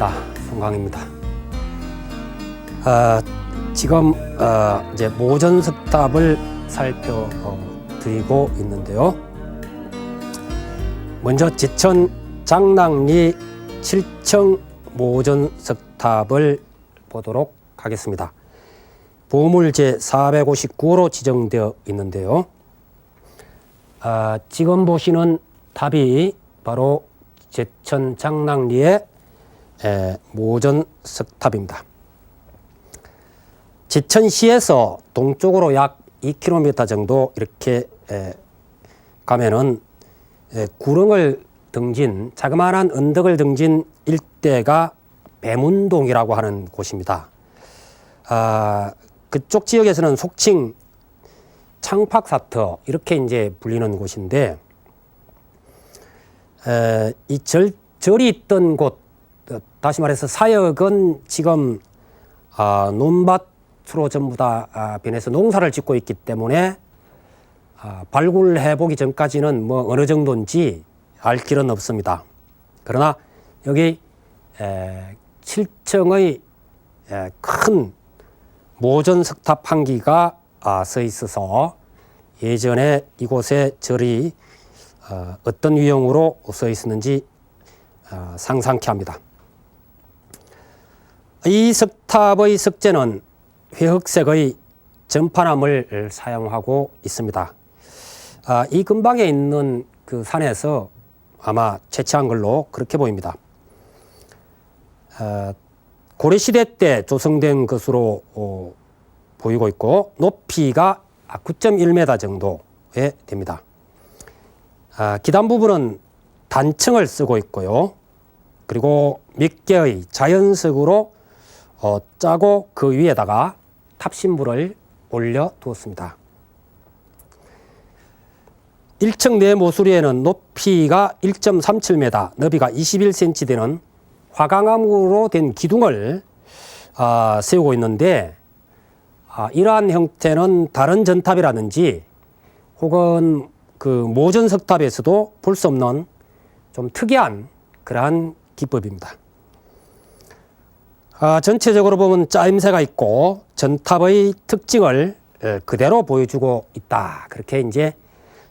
안녕하십니까 송강입니다. 아, 지금 어, 이제 모전석탑을 살펴드리고 있는데요. 먼저 제천 장랑리 7층 모전석탑을 보도록 하겠습니다. 보물 제 459호로 지정되어 있는데요. 아, 지금 보시는 탑이 바로 제천 장랑리의 에, 모전 석탑입니다. 제천시에서 동쪽으로 약 2km 정도 이렇게 에, 가면은 에, 구릉을 등진 자그마한 언덕을 등진 일대가 배문동이라고 하는 곳입니다. 아, 그쪽 지역에서는 속칭 창팍사터 이렇게 이제 불리는 곳인데 에, 이 절, 절이 있던 곳 어, 다시 말해서 사역은 지금 아, 논밭으로 전부 다 아, 변해서 농사를 짓고 있기 때문에 아, 발굴해 보기 전까지는 뭐 어느 정도인지 알 길은 없습니다. 그러나 여기 에, 7층의 에, 큰 모전 석탑 한 기가 아, 서 있어서 예전에 이곳에 절이 어, 어떤 유형으로 써 있었는지 어, 상상케 합니다. 이 석탑의 석재는 회흑색의 전파남을 사용하고 있습니다. 아, 이 근방에 있는 그 산에서 아마 채취한 걸로 그렇게 보입니다. 어, 고려시대 때 조성된 것으로 어, 보이고 있고 높이가 9.1m 정도에 됩니다. 아, 기단 부분은 단층을 쓰고 있고요. 그리고 몇 개의 자연석으로 어, 짜고 그 위에다가 탑신부를 올려 두었습니다. 1층 내 모서리에는 높이가 1.37m, 너비가 21cm 되는 화강암으로 된 기둥을 아, 세우고 있는데 아, 이러한 형태는 다른 전탑이라든지 혹은 그 모전 석탑에서도 볼 수 없는 좀 특이한 그러한 기법입니다. 아, 전체적으로 보면 짜임새가 있고 전탑의 특징을 에, 그대로 보여주고 있다. 그렇게 이제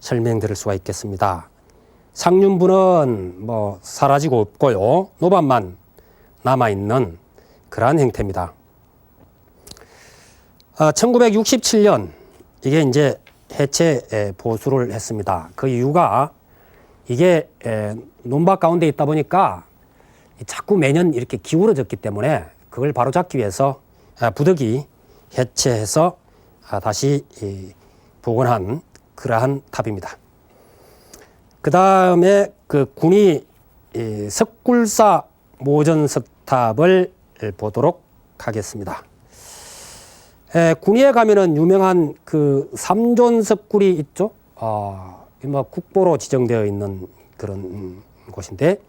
설명드릴 수가 있겠습니다. 상륜부는 뭐 사라지고 없고요. 노반만 남아있는 그러한 형태입니다. 아, 1967년 이게 이제 해체 에, 보수를 했습니다. 그 이유가 이게 에, 논밭 가운데 있다 보니까 자꾸 매년 이렇게 기울어졌기 때문에 그걸 바로잡기 위해서 아, 부득이 해체해서 아, 다시 이, 복원한 그러한 탑입니다. 그 다음에 그 군이 이, 석굴사 모전석탑을 보도록 하겠습니다. 에, 군위에 가면은 유명한 그 삼존석굴이 있죠. 아, 뭐 국보로 지정되어 있는 그런 음, 곳인데,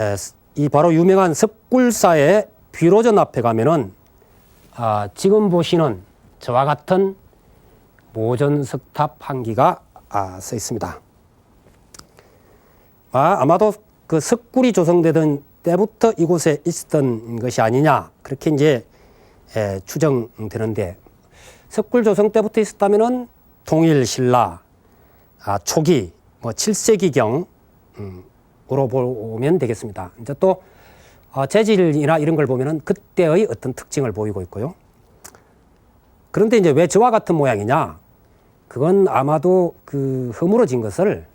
에, 이 바로 유명한 석굴사의 비로전 앞에 가면은 아, 지금 보시는 저와 같은 모전석탑 한 기가 아, 써 있습니다. 아, 아마도 그 석굴이 조성되던 때부터 이곳에 있었던 것이 아니냐 그렇게 이제 에, 추정되는데 석굴 조성 때부터 있었다면은 통일 신라 아, 초기 뭐 7세기경 음, 으로 보면 되겠습니다. 이제 또 어, 재질이나 이런 걸 보면은 그때의 어떤 특징을 보이고 있고요. 그런데 이제 왜 저와 같은 모양이냐? 그건 아마도 그 허물어진 것을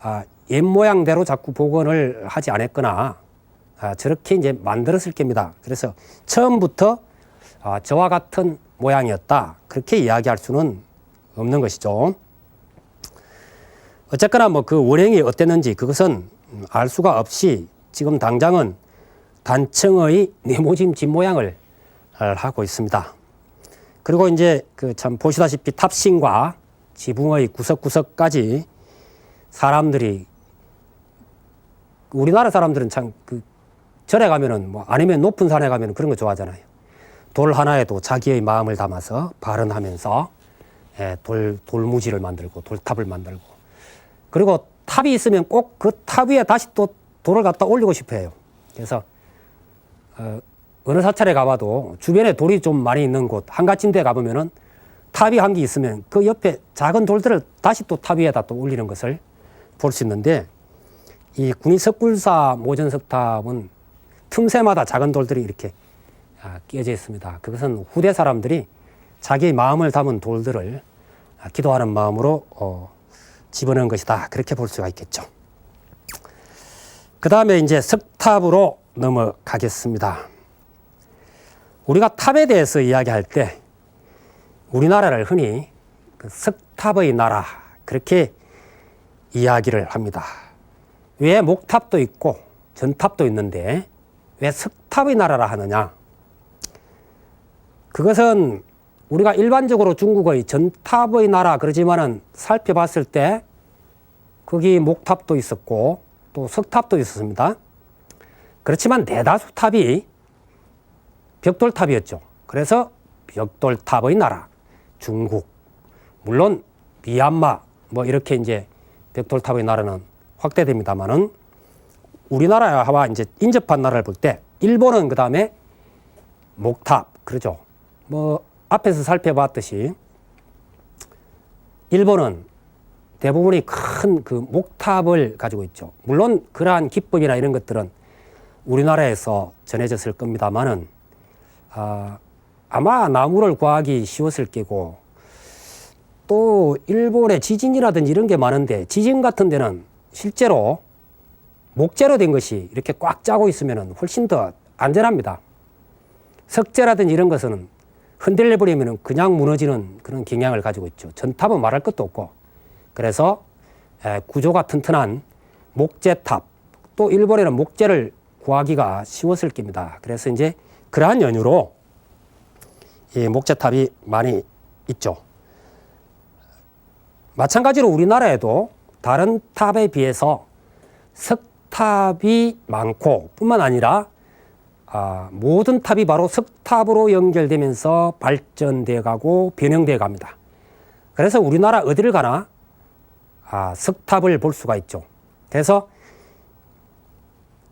아, 옛 모양대로 자꾸 복원을 하지 않았거나 아, 저렇게 이제 만들었을 겁니다. 그래서 처음부터 아, 저와 같은 모양이었다. 그렇게 이야기할 수는 없는 것이죠. 어쨌거나 뭐 그 원행이 어땠는지 그것은 알 수가 없이 지금 당장은 단층의 네모짐 집 모양을 하고 있습니다. 그리고 이제 그 참 보시다시피 탑신과 지붕의 구석구석까지 사람들이 우리나라 사람들은 참 그 절에 가면은 뭐 아니면 높은 산에 가면 그런 거 좋아하잖아요. 돌 하나에도 자기의 마음을 담아서 발언하면서 예, 돌 돌무지를 만들고 돌탑을 만들고 그리고 탑이 있으면 꼭 그 탑 위에 다시 또 돌을 갖다 올리고 싶어요. 그래서 어, 어느 사찰에 가봐도 주변에 돌이 좀 많이 있는 곳 한가친 데 가보면은 탑이 한 개 있으면 그 옆에 작은 돌들을 다시 또 탑 위에다 또 올리는 것을 볼 수 있는데 이 군위 석굴사 모전석탑은 틈새마다 작은 돌들이 이렇게 아, 끼어져 있습니다. 그것은 후대 사람들이 자기 마음을 담은 돌들을 아, 기도하는 마음으로 어, 집어넣은 것이다. 그렇게 볼 수가 있겠죠. 그 다음에 이제 석탑으로 넘어가겠습니다. 우리가 탑에 대해서 이야기할 때 우리나라를 흔히 그 석탑의 나라 그렇게 이야기를 합니다. 왜 목탑도 있고 전탑도 있는데 왜 석탑의 나라라 하느냐? 그것은 우리가 일반적으로 중국의 전탑의 나라 그러지만은 살펴봤을 때 거기 목탑도 있었고 또 석탑도 있었습니다. 그렇지만 대다수 탑이 벽돌탑이었죠. 그래서 벽돌탑의 나라 중국 물론 미얀마 뭐 이렇게 이제 벽돌탑의 나라는 확대됩니다만은 우리나라와 이제 인접한 나라를 볼 때 일본은 그 다음에 목탑 그러죠. 뭐 앞에서 살펴봤듯이 일본은 대부분이 큰 그 목탑을 가지고 있죠. 물론 그러한 기법이나 이런 것들은 우리나라에서 전해졌을 겁니다만은 아, 아마 나무를 구하기 쉬웠을 게고 또 일본에 지진이라든지 이런 게 많은데 지진 같은 데는 실제로 목재로 된 것이 이렇게 꽉 짜고 있으면 훨씬 더 안전합니다. 석재라든지 이런 것은 흔들려 버리면 그냥 무너지는 그런 경향을 가지고 있죠. 전탑은 말할 것도 없고. 그래서 에, 구조가 튼튼한 목재탑 또 일본에는 목재를 구하기가 쉬웠을 겁니다. 그래서 이제 그러한 연유로 이 목재탑이 많이 있죠. 마찬가지로 우리나라에도 다른 탑에 비해서 석탑이 많고 뿐만 아니라 아, 모든 탑이 바로 석탑으로 연결되면서 발전돼 가고 변형돼 갑니다. 그래서 우리나라 어디를 가나 아, 석탑을 볼 수가 있죠. 그래서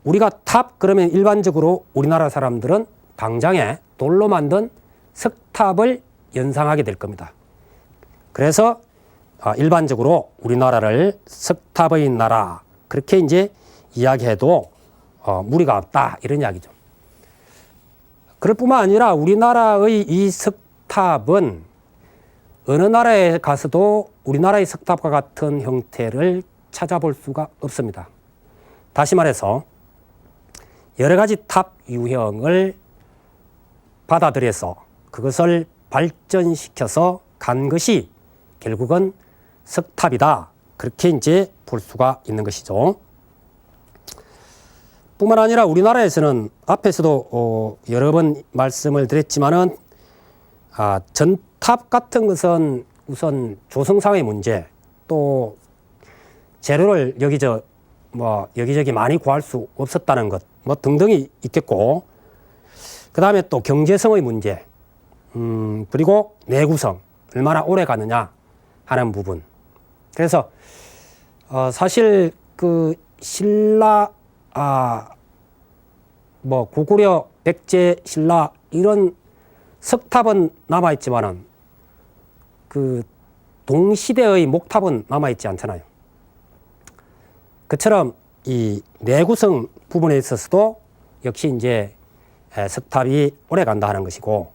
우리가 탑 그러면 일반적으로 우리나라 사람들은 당장에 돌로 만든 석탑을 연상하게 될 겁니다. 그래서 아, 일반적으로 우리나라를 석탑의 나라 그렇게 이제 이야기해도 어, 무리가 없다 이런 이야기죠. 그럴 뿐만 아니라 우리나라의 이 석탑은 어느 나라에 가서도 우리나라의 석탑과 같은 형태를 찾아볼 수가 없습니다. 다시 말해서 여러 가지 탑 유형을 받아들여서 그것을 발전시켜서 간 것이 결국은 석탑이다. 그렇게 이제 볼 수가 있는 것이죠. 뿐만 아니라 우리나라에서는 앞에서도 어, 여러 번 말씀을 드렸지만은 아, 전 탑 같은 것은 우선 조성상의 문제 또 재료를 여기 저 뭐 여기저기 많이 구할 수 없었다는 것 뭐 등등이 있겠고 그 다음에 또 경제성의 문제 음, 그리고 내구성 얼마나 오래 가느냐 하는 부분. 그래서 어, 사실 그 신라 아뭐 고구려 백제 신라 이런 석탑은 남아 있지만은 그 동시대의 목탑은 남아 있지 않잖아요. 그처럼 이 내구성 부분에 있어서도 역시 이제 에, 석탑이 오래 간다 하는 것이고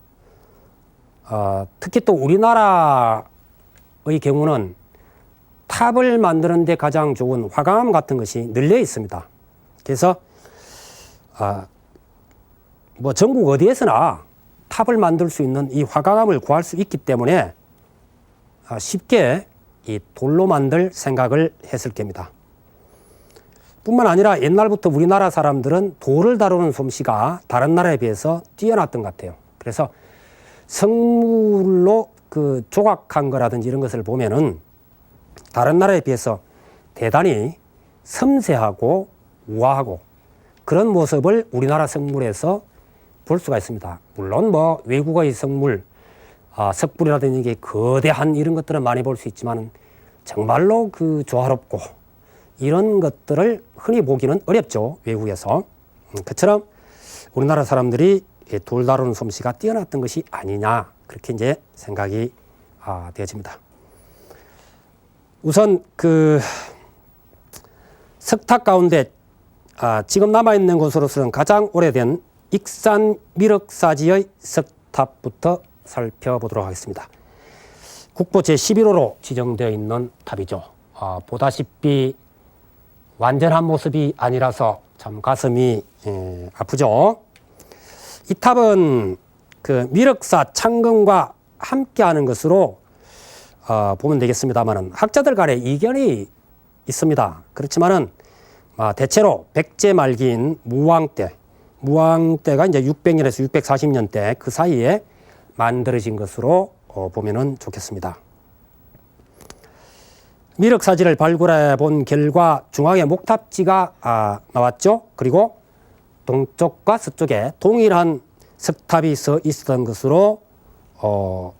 어, 특히 또 우리나라의 경우는 탑을 만드는데 가장 좋은 화강암 같은 것이 널려 있습니다. 그래서 아, 뭐 전국 어디에서나 탑을 만들 수 있는 이 화강암을 구할 수 있기 때문에 아, 쉽게 이 돌로 만들 생각을 했을 겁니다. 뿐만 아니라 옛날부터 우리나라 사람들은 돌을 다루는 솜씨가 다른 나라에 비해서 뛰어났던 것 같아요. 그래서 성물로 그 조각한 거라든지 이런 것을 보면은 다른 나라에 비해서 대단히 섬세하고 우아하고 그런 모습을 우리나라 성물에서 볼 수가 있습니다. 물론 뭐 외국의 성물, 아, 석불이라든지 이게 거대한 이런 것들은 많이 볼 수 있지만 정말로 그 조화롭고 이런 것들을 흔히 보기는 어렵죠. 외국에서. 음, 그처럼 우리나라 사람들이 이돌 다루는 솜씨가 뛰어났던 것이 아니냐 그렇게 이제 생각이 아, 되어집니다. 우선 그 석탑 가운데 아, 지금 남아 있는 곳으로서는 가장 오래된 익산 미륵사지의 석탑부터 살펴보도록 하겠습니다. 국보 제11호로 지정되어 있는 탑이죠. 아, 보다시피 완전한 모습이 아니라서 참 가슴이 에, 아프죠. 이 탑은 그 미륵사 창금과 함께하는 것으로 어, 보면 되겠습니다만은 학자들 간에 이견이 있습니다. 그렇지만은 아, 대체로 백제 말기인 무왕 때, 무왕 때가 이제 600년에서 640년 대 그 사이에 만들어진 것으로 어, 보면은 좋겠습니다. 미륵 사지를 발굴해 본 결과 중앙에 목탑지가 아, 나왔죠. 그리고 동쪽과 서쪽에 동일한 석탑이 서 있었던 것으로 어,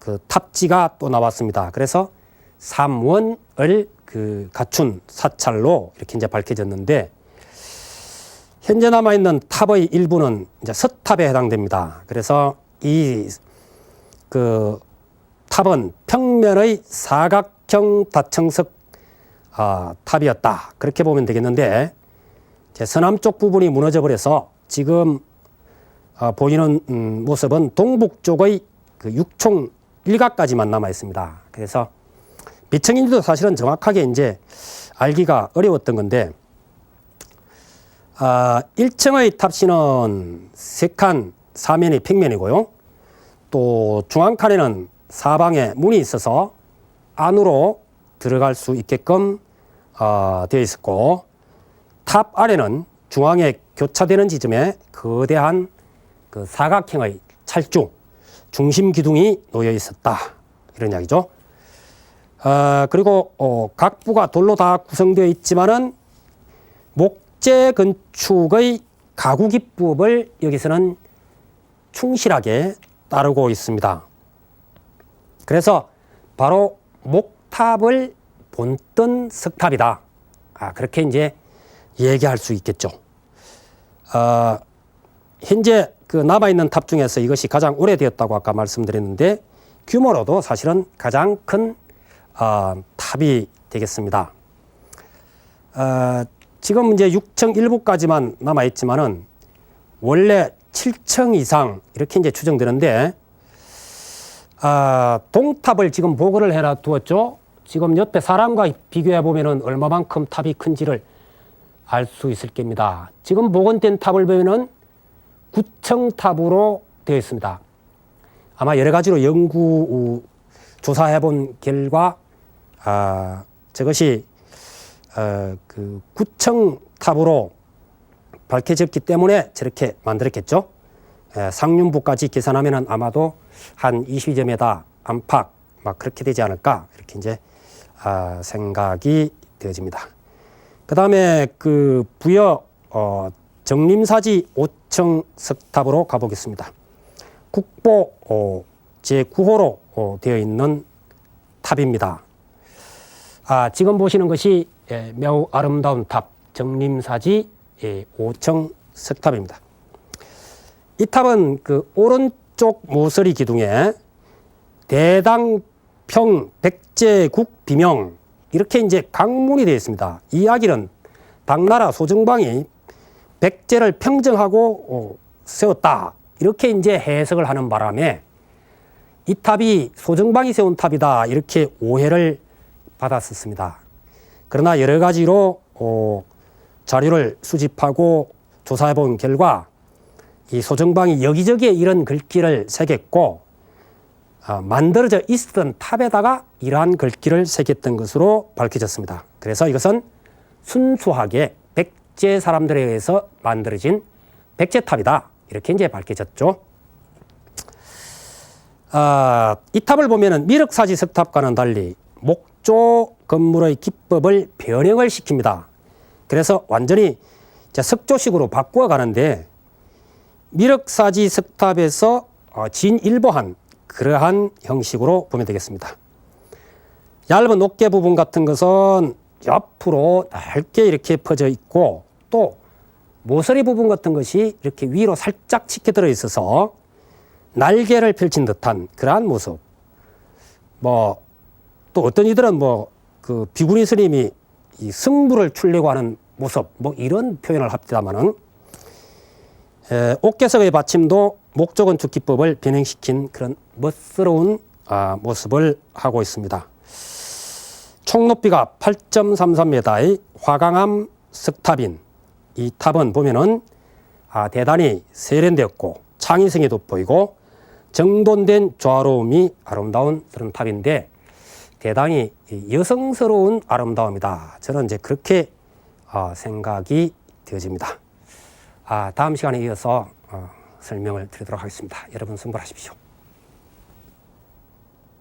그 탑지가 또 나왔습니다. 그래서 삼원을 그 갖춘 사찰로 이렇게 이제 밝혀졌는데 현재 남아 있는 탑의 일부는 이제 서탑에 해당됩니다. 그래서 이 그 탑은 평면의 사각형 다층석 아, 탑이었다. 그렇게 보면 되겠는데 제 서남 쪽 부분이 무너져 버려서 지금 어, 보이는 음, 모습은 동북 쪽의 그 육총 일각까지만 남아 있습니다. 그래서 미청인들도 사실은 정확하게 이제 알기가 어려웠던 건데 아, 1층의 탑신은 세칸 사면이 평면이고요. 또 중앙 칸에는 사방에 문이 있어서 안으로 들어갈 수 있게끔 어, 되어 있었고 탑 아래는 중앙에 교차되는 지점에 거대한 그 사각형의 찰주 중심 기둥이 놓여 있었다 이런 이야기죠. 어, 그리고 어, 각 부가 돌로 다 구성되어 있지만은 목재 건축의 가구 기법을 여기서는 충실하게 따르고 있습니다. 그래서 바로 목탑을 본뜬 석탑이다. 아, 그렇게 이제 얘기할 수 있겠죠. 어, 현재 그 남아있는 탑 중에서 이것이 가장 오래되었다고 아까 말씀드렸는데 규모로도 사실은 가장 큰 어, 탑이 되겠습니다. 어, 지금 이제 6층 일부까지만 남아있지만은 원래 7층 이상 이렇게 이제 추정되는데 아, 동탑을 지금 보고를 해놔 두었죠. 지금 옆에 사람과 비교해 보면은 얼마만큼 탑이 큰지를 알 수 있을 겁니다. 지금 복원된 탑을 보면은 9층 탑으로 되어 있습니다. 아마 여러 가지로 연구 조사해 본 결과 아, 저것이 어, 그 9층 탑으로 밝혀졌기 때문에 저렇게 만들었겠죠. 에, 상륜부까지 계산하면은 아마도 한 20점에다 안팎 막 그렇게 되지 않을까 이렇게 이제 아, 생각이 되어집니다. 그 다음에 그 부여 어, 정림사지 5층 석탑으로 가보겠습니다. 국보 어, 제9호로 어, 되어 있는 탑입니다. 아, 지금 보시는 것이 예, 매우 아름다운 탑 정림사지 예, 5층 석탑입니다. 이 탑은 그 오른쪽 모서리 기둥에 대당평 백제국 비명 이렇게 이제 강문이 되어 있습니다. 이 이야기는 당나라 소정방이 백제를 평정하고 어, 세웠다 이렇게 이제 해석을 하는 바람에 이 탑이 소정방이 세운 탑이다 이렇게 오해를 받았었습니다. 그러나 여러 가지로 어, 자료를 수집하고 조사해 본 결과 이 소정방이 여기저기에 이런 글귀를 새겼고 어, 만들어져 있었던 탑에다가 이러한 글귀를 새겼던 것으로 밝혀졌습니다. 그래서 이것은 순수하게 백제 사람들에 의해서 만들어진 백제탑이다. 이렇게 이제 밝혀졌죠. 아, 이 탑을 보면은 미륵사지 석탑과는 달리 목조 건물의 기법을 변형을 시킵니다. 그래서 완전히 석조식으로 바꾸어 가는데 미륵사지 석탑에서 어, 진일보한 그러한 형식으로 보면 되겠습니다. 얇은 어깨 부분 같은 것은 옆으로 넓게 이렇게 퍼져 있고 또 모서리 부분 같은 것이 이렇게 위로 살짝 치켜 들어 있어서 날개를 펼친 듯한 그러한 모습. 뭐 또 어떤 이들은 뭐 그 비구니 스님이 이 승부를 추려고 하는 모습 뭐 이런 표현을 합니다마는 에, 옥계석의 받침도 목적은 주기법을 변형시킨 그런 멋스러운 아, 모습을 하고 있습니다. 총 높이가 8.33m의 화강암 석탑인 이 탑은 보면은 아, 대단히 세련되었고 창의성이 돋보이고 정돈된 조화로움이 아름다운 그런 탑인데 대단히 이 여성스러운 아름다움이다. 저는 이제 그렇게 어, 생각이 되어집니다. 아, 다음 시간에 이어서 어, 설명을 드리도록 하겠습니다. 여러분 승부하십시오.